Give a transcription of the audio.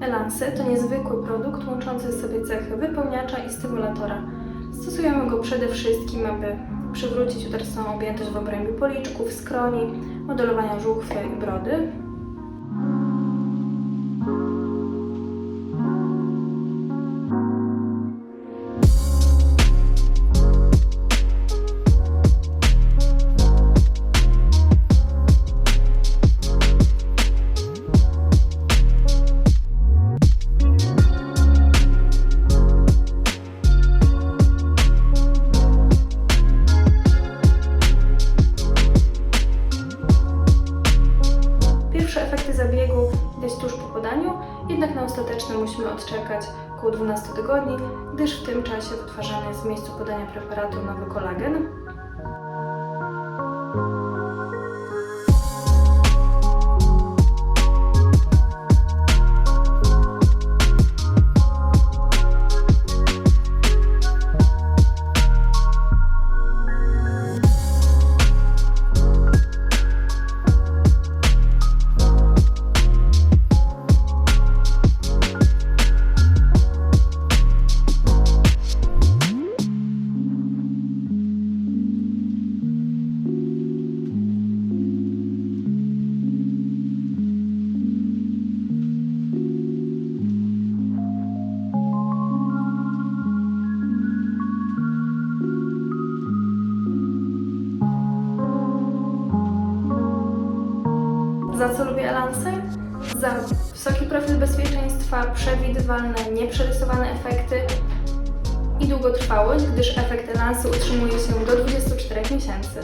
Elansy to niezwykły produkt łączący w sobie cechy wypełniacza i stymulatora. Stosujemy go przede wszystkim, aby przywrócić utraconą objętość w obrębie policzków, skroni, modelowania żuchwy i brody. Pierwsze efekty zabiegu widać tuż po podaniu, jednak na ostateczne musimy odczekać około 12 tygodni, gdyż w tym czasie wytwarzany jest w miejscu podania preparatu nowy kolagen. Za co lubię Elansy? Za wysoki profil bezpieczeństwa, przewidywalne, nieprzerysowane efekty i długotrwałość, gdyż efekt Elansy utrzymuje się do 24 miesięcy.